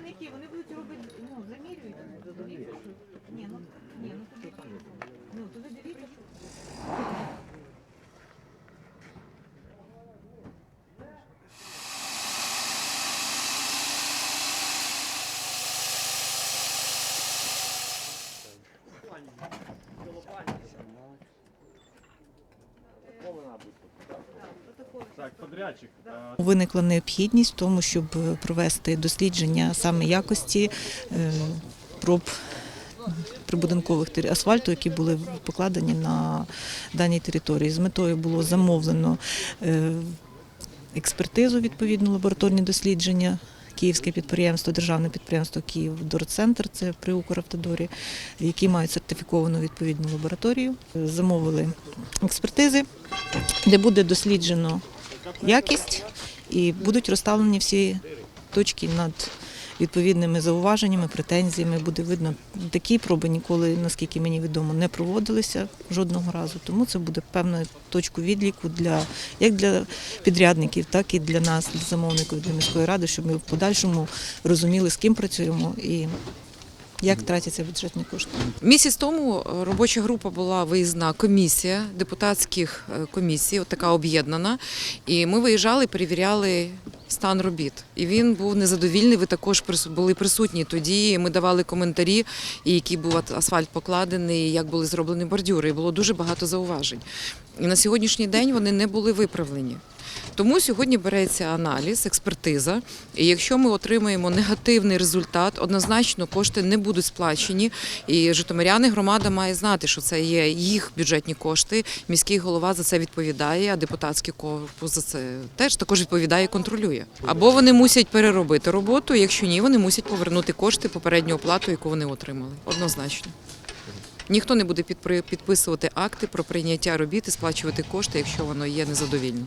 підрядники, вони будуть робити, ну, замірюють. Ні, ну, ні, ну, туди, ну, то ви дивіться, що... Так, подрядчик. е, Виникла необхідність в тому, щоб провести дослідження саме якості е, проб прибудинкових асфальту, які були покладені на даній території. З метою було замовлено е, експертизу, відповідно, лабораторні дослідження. Київське підприємство, державне підприємство Київдорцентр, це при Укравтодорі, які мають сертифіковану відповідну лабораторію. Замовили експертизи, де буде досліджено якість і будуть розставлені всі точки над відповідними зауваженнями, претензіями. Буде видно, такі проби ніколи, наскільки мені відомо, не проводилися жодного разу. Тому це буде певною точкою відліку для як для підрядників, так і для нас, для замовників для міської ради, щоб ми в подальшому розуміли, з ким працюємо і як тратяться бюджетні кошти. Місяць тому робоча група була виїзна комісія депутатських е, комісій, от така об'єднана. І ми виїжджали, перевіряли стан робіт. І він був незадовільний. Ви також були присутні тоді. Ми давали коментарі, і який був асфальт покладений, як були зроблені бордюри. І було дуже багато зауважень. І на сьогоднішній день вони не були виправлені. Тому сьогодні береться аналіз, експертиза. І якщо ми отримаємо негативний результат, однозначно кошти не будуть сплачені. І Житомиряни громада має знати, що це є їх бюджетні кошти. Міський голова за це відповідає, а депутатський корпус за це теж також відповідає і контролює. Або вони мусять переробити роботу, якщо ні, вони мусять повернути кошти попередню оплату, яку вони отримали. Однозначно. Ніхто не буде підписувати акти про прийняття робіт і сплачувати кошти, якщо воно є незадовільним.